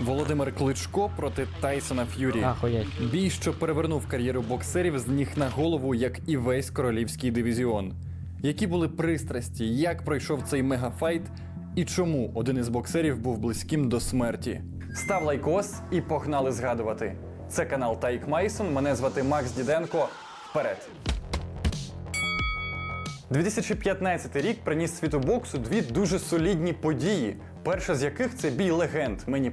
Володимир Кличко проти Тайсона Ф'юрі. Ахуєть. Бій, що перевернув кар'єру боксерів з ніг на голову, як і весь королівський дивізіон. Які були пристрасті, як пройшов цей мегафайт, і чому один із боксерів був близьким до смерті? Став лайкос і погнали згадувати. Це канал Тайк Майсон. Мене звати Макс Діденко. Вперед! 2015 рік приніс світу боксу дві дуже солідні події. Перша з яких це бій легенд Мені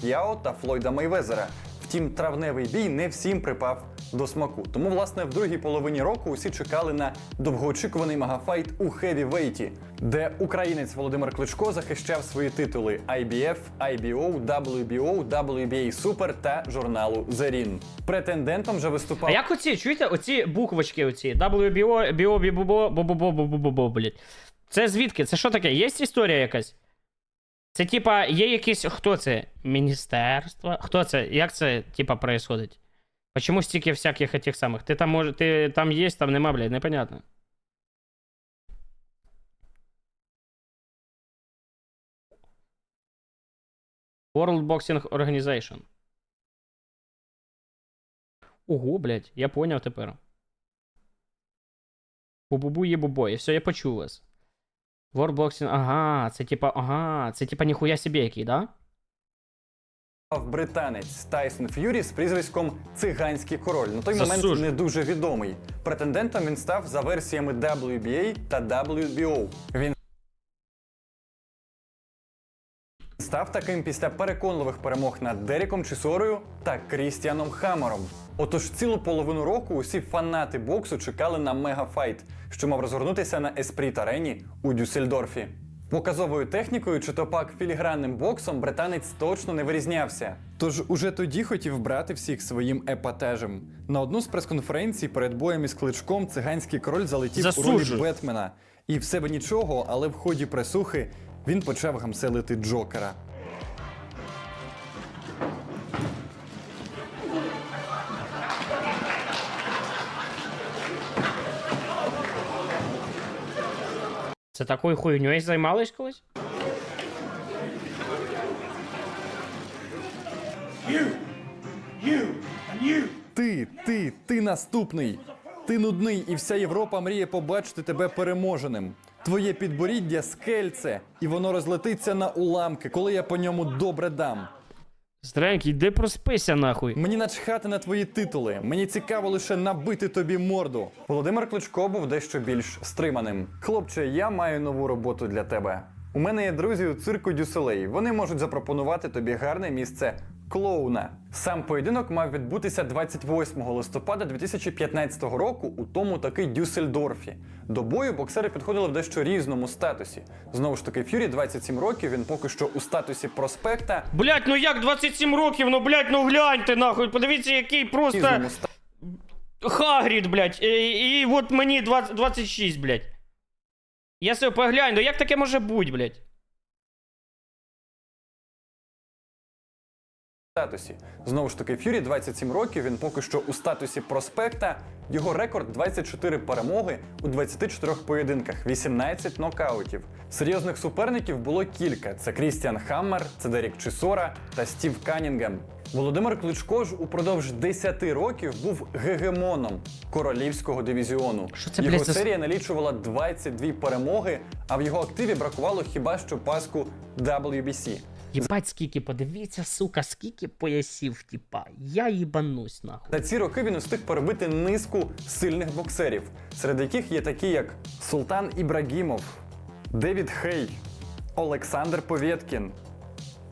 Пак'яо та Флойда Мейвезера. Втім, травневий бій не всім припав до смаку. Тому, власне, в другій половині року усі чекали на довгоочікуваний магафайт у хевівейті, де українець Володимир Кличко захищав свої титули IBF, IBO, WBO, WBA Super та журналу Ring. Претендентом же виступав А як оці, чуєте, оці буквочки оці? WBO, BO, BBO, бо-бо-бо-бо-бо, блядь. Це звідки? Це що таке? Є історія якась? Це типа, є якийсь. Хто це? Міністерство? Хто це? Як це, типа, происходить? Почему стільки всяких этих самих? Ти там може, ти там є, там нема, блядь, непонятно. World Boxing Organization. Ого, блядь, я поняв тепер. Бу-бу-бу є бубой. Все, я почув вас. Boxing, ага, це типа, ага, це типа ніхуя собі який, да? британець Тайсон Ф'юрі з прізвиськом Циганський король. На той момент Засуджу. не дуже відомий. Претендентом він став за версіями WBA та WBO. Він став таким після переконливих перемог над Деріком Чісорою та Крістіаном Хаммером. Отож, цілу половину року усі фанати боксу чекали на мегафайт, що мав розгорнутися на Еспріт арені у Дюссельдорфі. Показовою технікою чи то пак філігранним боксом британець точно не вирізнявся. Тож уже тоді хотів брати всіх своїм епатежем. На одну з прес-конференцій перед боєм із кличком циганський король залетів у Засуджую. ролі Бетмена. І в себе нічого, але в ході пресухи він почав гамселити Джокера. Це такою хуйньою займались колись? Ти, ти, ти наступний. Ти нудний, і вся Європа мріє побачити тебе переможеним. Твоє підборіддя скельце, і воно розлетиться на уламки, коли я по ньому добре дам. Стренький, йди проспися нахуй. Мені начхати на твої титули. Мені цікаво лише набити тобі морду. Володимир Кличко був дещо більш стриманим. Хлопче, я маю нову роботу для тебе. У мене є друзі у цирку Дюселей. Вони можуть запропонувати тобі гарне місце клоуна. Сам поєдинок мав відбутися 28 листопада 2015 року у тому таки Дюссельдорфі. До бою боксери підходили в дещо різному статусі. Знову ж таки, Фюрі 27 років. Він поки що у статусі проспекта. Блять, ну як 27 років, ну блять, ну гляньте нахуй, подивіться, який просто Хагрід, блять. І, і от мені 20, 26, блять. Я себе поглянь, ну як таке може бути, блять? Статусі. Знову ж таки, Фюрі 27 років. Він поки що у статусі проспекта. Його рекорд 24 перемоги у 24 поєдинках, 18 нокаутів. Серйозних суперників було кілька: це Крістіан Хаммер, це Дерік Чисора та Стів Канінгем. Володимир Кличко ж упродовж 10 років був гегемоном королівського дивізіону. Що це, Його блядь, с- серія налічувала 22 перемоги, а в його активі бракувало хіба що паску WBC. Єбать, скільки, подивіться, сука, скільки поясів, типа. Я їбанусь, нахуй. За ці роки він встиг перебити низку сильних боксерів, серед яких є такі, як Султан Ібрагімов, Девід Хей, Олександр Повєткін,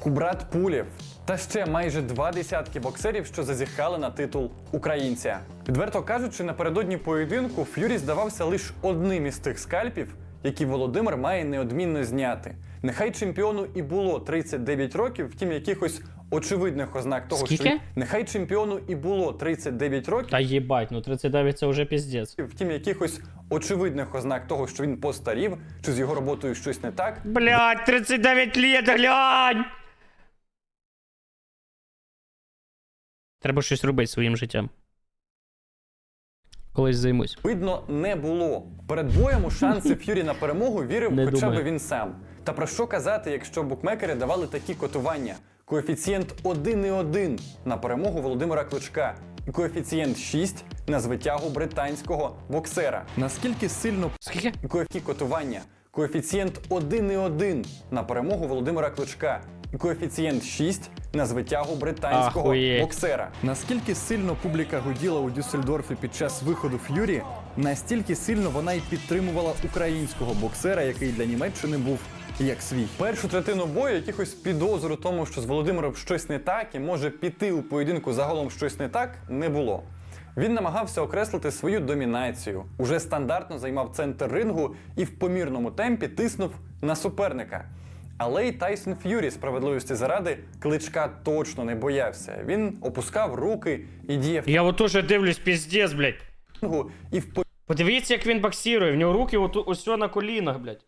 Кубрат Пулєв та ще майже два десятки боксерів, що зазіхали на титул українця. Відверто кажучи, напередодні поєдинку Ф'юрі здавався лише одним із тих скальпів, які Володимир має неодмінно зняти. Нехай чемпіону і було 39 років, втім якихось очевидних ознак того, що Скільки? він нехай чемпіону і було 39 років. Та їбать, ну 39 це вже піздець. Втім, якихось очевидних ознак того, що він постарів, чи з його роботою щось не так, Блять, 39 лет, глянь! Треба щось робити своїм життям. Колись займусь. видно не було. Перед боєм у шанси Ф'юрі на перемогу вірив Не хоча б він сам. Та про що казати, якщо букмекери давали такі котування? коефіцієнт 1,1 на перемогу Володимира Кличка і коефіцієнт 6 на звитягу британського боксера. Наскільки сильно Скільки? і котування, коефіцієнт 1,1 на перемогу Володимира Кличка і коефіцієнт 6 на звитягу британського Ахуєть. боксера. Наскільки сильно публіка гуділа у Дюссельдорфі під час виходу Ф'юрі, настільки сильно вона й підтримувала українського боксера, який для Німеччини був як свій. Першу третину бою якихось підозр у тому, що з Володимиром щось не так і може піти у поєдинку загалом щось не так, не було. Він намагався окреслити свою домінацію, уже стандартно займав центр рингу і в помірному темпі тиснув на суперника. Але й Тайсон Ф'юрі справедливості заради кличка точно не боявся. Він опускав руки і діяв Я от теж дивлюсь, піздець, блядь. і в Подивіться, як він боксирує. В нього руки от, ось на колінах, блядь.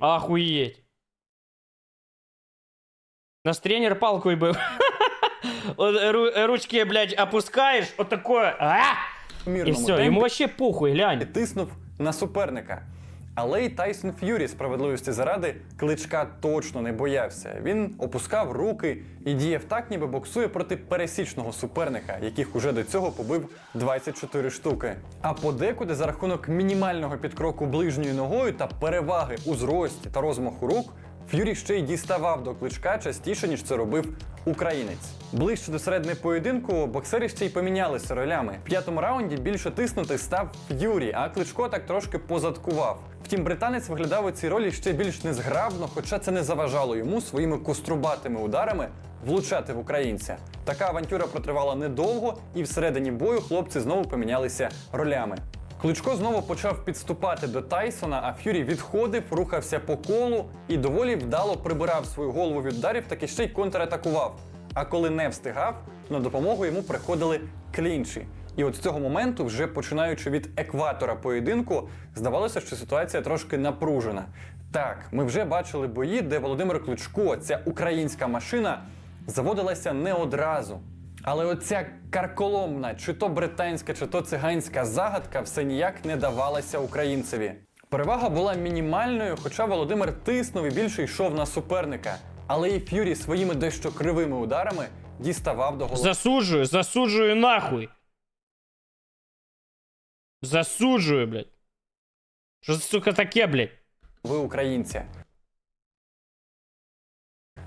Ахуєть. Нас тренер палкою бив. Ручки, блядь, опускаєш, от такое. А! І все, темпі йому вообще похуй, глянь. тиснув на суперника. Але й Тайсон Ф'юрі справедливості заради кличка точно не боявся. Він опускав руки і діяв так, ніби боксує проти пересічного суперника, яких уже до цього побив 24 штуки. А подекуди за рахунок мінімального підкроку ближньою ногою та переваги у зрості та розмаху рук. Ф'юрі ще й діставав до кличка частіше, ніж це робив українець. Ближче до середини поєдинку боксери ще й помінялися ролями. В п'ятому раунді більше тиснути став Ф'юрі, а кличко так трошки позадкував. Втім, британець виглядав у цій ролі ще більш незграбно, хоча це не заважало йому своїми кострубатими ударами влучати в українця. Така авантюра протривала недовго, і всередині бою хлопці знову помінялися ролями. Кличко знову почав підступати до Тайсона, а Ф'юрі відходив, рухався по колу і доволі вдало прибирав свою голову від ударів, так і ще й контратакував. А коли не встигав, на допомогу йому приходили клінчі. І от з цього моменту, вже починаючи від екватора поєдинку, здавалося, що ситуація трошки напружена. Так, ми вже бачили бої, де Володимир Кличко, ця українська машина, заводилася не одразу. Але оця карколомна, чи то британська, чи то циганська загадка все ніяк не давалася українцеві. Перевага була мінімальною, хоча Володимир тиснув і більше йшов на суперника. Але і Ф'юрі своїми дещо кривими ударами діставав до голови Засуджую, засуджую нахуй. Засуджую, блядь. Що за сука таке, блядь? українця.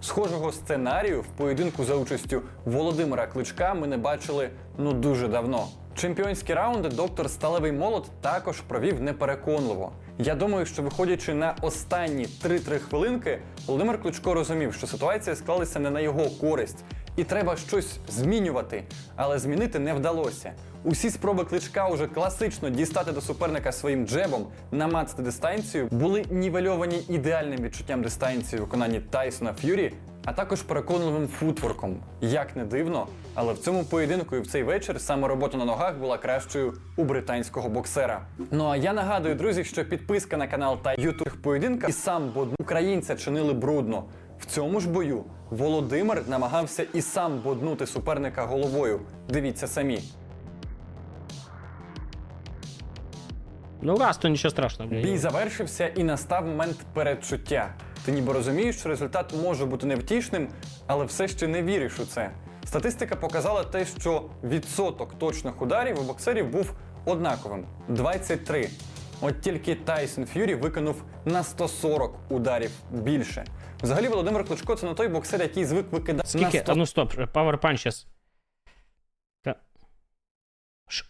Схожого сценарію в поєдинку за участю Володимира Кличка ми не бачили ну дуже давно. Чемпіонські раунди доктор Сталевий Молот також провів непереконливо. Я думаю, що виходячи на останні 3-3 хвилинки, Володимир Кличко розумів, що ситуація склалася не на його користь, і треба щось змінювати. Але змінити не вдалося. Усі спроби кличка уже класично дістати до суперника своїм джебом, намацати дистанцію, були нівельовані ідеальним відчуттям дистанції у виконанні Тайсона Ф'юрі, а також переконливим футворком. Як не дивно, але в цьому поєдинку і в цей вечір саме робота на ногах була кращою у британського боксера. Ну а я нагадую, друзі, що підписка на канал та ютуб поєдинка і сам бодну українця чинили брудно. В цьому ж бою Володимир намагався і сам боднути суперника головою. Дивіться самі. Ну раз, то нічого страшного. Бій завершився і настав момент передчуття. Ти ніби розумієш, що результат може бути невтішним, але все ще не віриш у це. Статистика показала те, що відсоток точних ударів у боксерів був однаковим 23. От тільки Тайсон Ф'юрі виконав на 140 ударів більше. Взагалі, Володимир Кличко це не той боксер, який звик викидати Скільки? на 100 А ну стоп, Power Punch. Та... Ш-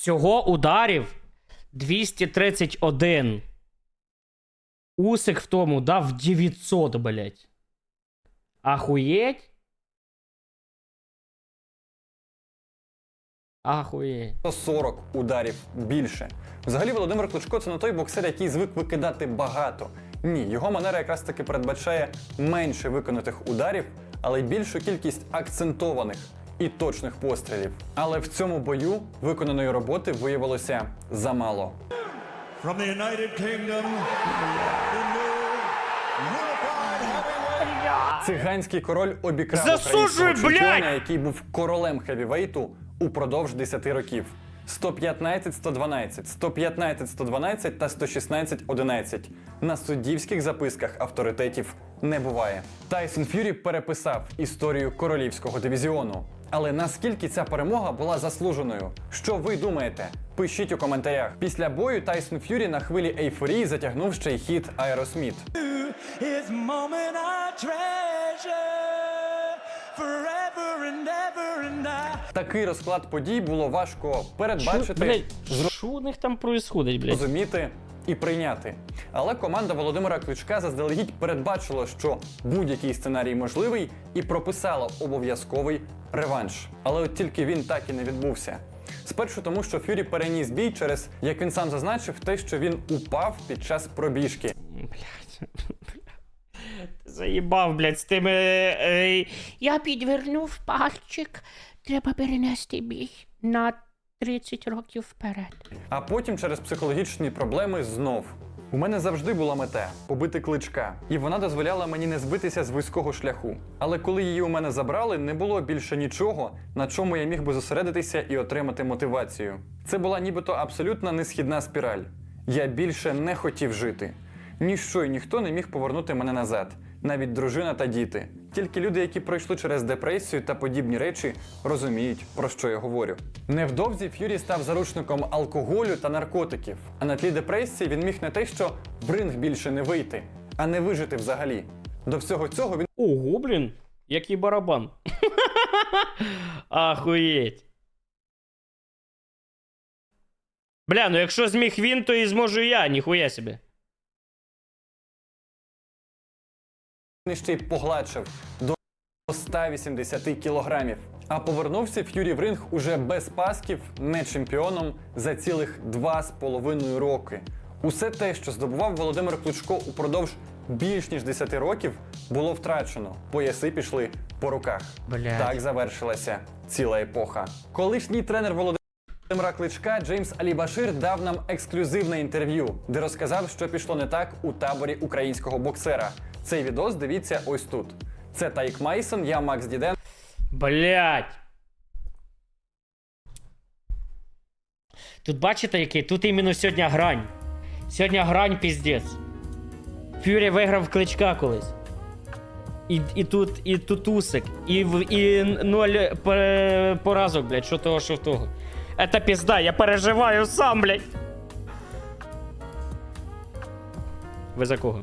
Всього ударів 231. Усик в тому дав 900, блять. Ахуєть? Ахуєть. 140 ударів більше. Взагалі, Володимир Кличко це не той боксер, який звик викидати багато. Ні, його манера якраз таки передбачає менше виконаних ударів, але й більшу кількість акцентованих і точних пострілів. Але в цьому бою виконаної роботи виявилося замало. From the United Kingdom, the new unified heavyweight Циганський король обікрав Засуджую, чемпіона, який був королем хевівейту упродовж 10 років. 115-112, 115-112 та 116-11. На суддівських записках авторитетів не буває. Тайсон Ф'юрі переписав історію королівського дивізіону. Але наскільки ця перемога була заслуженою? Що ви думаєте? Пишіть у коментарях. Після бою Тайсон Ф'юрі на хвилі ейфорії затягнув ще й хіт Аеросміт. Такий розклад подій було важко передбачити, що у них там происходить, блять? зрозуміти і прийняти. Але команда Володимира Кличка заздалегідь передбачила, що будь-який сценарій можливий, і прописала обов'язковий реванш. Але от тільки він так і не відбувся. Спершу тому, що Фюрі переніс бій через, як він сам зазначив, те, що він упав під час пробіжки. Блять. Заїбав, блять, з тими. Е, Я підвернув пальчик. Треба перенести бій на 30 років вперед. А потім через психологічні проблеми знов. У мене завжди була мета побити кличка, і вона дозволяла мені не збитися з вузького шляху. Але коли її у мене забрали, не було більше нічого, на чому я міг би зосередитися і отримати мотивацію. Це була нібито абсолютна несхідна спіраль. Я більше не хотів жити. Ніщо і ніхто не міг повернути мене назад, навіть дружина та діти. Тільки люди, які пройшли через депресію та подібні речі, розуміють, про що я говорю. Невдовзі Ф'юрі став заручником алкоголю та наркотиків. А на тлі депресії він міг не те, що в ринг більше не вийти, а не вижити взагалі. До всього цього він Ого, блін, який барабан. Ахуєть. Бля, ну якщо зміг він, то і зможу я, ніхуя собі. Ще й погладшив до 180 кілограмів. А повернувся Ф'юрі в ринг уже без пасків, не чемпіоном за цілих два з половиною роки. Усе те, що здобував Володимир Кличко упродовж більш ніж 10 років, було втрачено. Пояси пішли по руках. Блядь. Так завершилася ціла епоха. Колишній тренер Володимира Кличка Джеймс Алібашир дав нам ексклюзивне інтерв'ю, де розказав, що пішло не так у таборі українського боксера. Цей відос дивіться ось тут. Це Тайк Майсон, я Макс Діден. Блять. Тут бачите, який? Тут іменно сьогодні грань. Сьогодні грань піздець. Фюрі виграв кличка колись. І, і тут, і тут усик, і, і ноль поразок, блядь, що того, що того. Это пізда, я переживаю сам, блядь. Ви за кого?